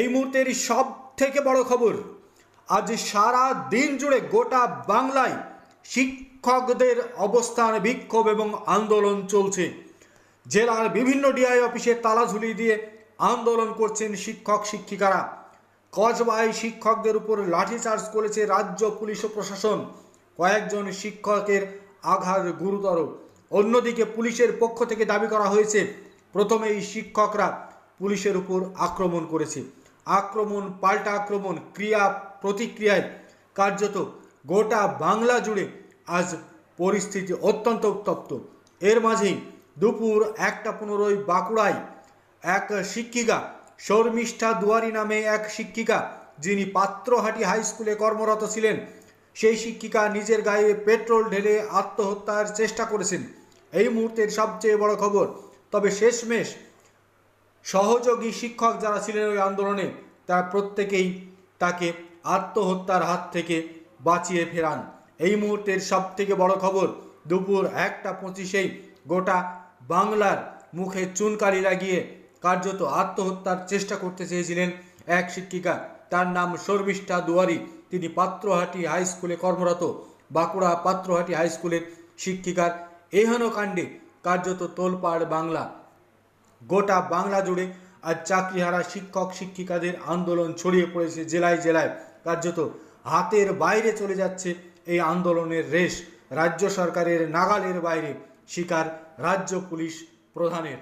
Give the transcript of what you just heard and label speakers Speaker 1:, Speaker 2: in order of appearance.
Speaker 1: এই মুহূর্তের সব থেকে বড় খবর, আজ সারা দিন জুড়ে গোটা বাংলায় শিক্ষকদের অবস্থান বিক্ষোভ এবং আন্দোলন চলছে। জেলার বিভিন্ন ডিআই অফিসে তালা ঝুলিয়ে দিয়ে আন্দোলন করছেন শিক্ষক, শিক্ষিকারা। কসবায় শিক্ষকদের উপর লাঠিচার্জ করেছে রাজ্য পুলিশ ও প্রশাসন। কয়েকজন শিক্ষকের আঘাত গুরুতর। অন্যদিকে পুলিশের পক্ষ থেকে দাবি করা হয়েছে প্রথমে এই শিক্ষকরা পুলিশের উপর আক্রমণ করেছে। আক্রমণ, পাল্টা আক্রমণ, ক্রিয়া প্রতিক্রিয়ায় কার্যত গোটা বাংলা জুড়ে আজ পরিস্থিতি অত্যন্ত উত্তপ্ত। এর মাঝেই দুপুর একটা পনেরোই বাঁকুড়ায় এক শিক্ষিকা, শর্মিষ্ঠা দুয়ারি নামে এক শিক্ষিকা, যিনি পাত্রহাটি হাই স্কুলে কর্মরত ছিলেন, সেই শিক্ষিকা নিজের গায়ে পেট্রোল ঢেলে আত্মহত্যার চেষ্টা করেছেন। এই মুহূর্তের সবচেয়ে বড় খবর, তবে শেষমেশ সহযোগী শিক্ষক যারা ছিলেন ওই আন্দোলনে, তারা প্রত্যেকেই তাকে আত্মহত্যার হাত থেকে বাঁচিয়ে ফেরান। এই মুহূর্তের সব থেকে বড় খবর, দুপুর একটা পঁচিশেই গোটা বাংলার মুখে চুনকারি লাগিয়ে কার্যত আত্মহত্যার চেষ্টা করতে চেয়েছিলেন এক শিক্ষিকা। তার নাম শর্মিষ্ঠা দুয়ারি। তিনি পাত্রহাটি হাই স্কুলে কর্মরত। বাঁকুড়া পাত্রহাটি হাই স্কুলের শিক্ষিকার এহেন কাণ্ডে কার্যত তোলপাড় বাংলা। গোটা বাংলা জুড়ে আজ চাকরিহারা শিক্ষক, শিক্ষিকাদের আন্দোলন ছড়িয়ে পড়েছে জেলায় জেলায়। কার্যত হাতের বাইরে চলে যাচ্ছে এই আন্দোলনের রেশ। রাজ্য সরকারের নাগালের বাইরে শিকার রাজ্য পুলিশ প্রধানের।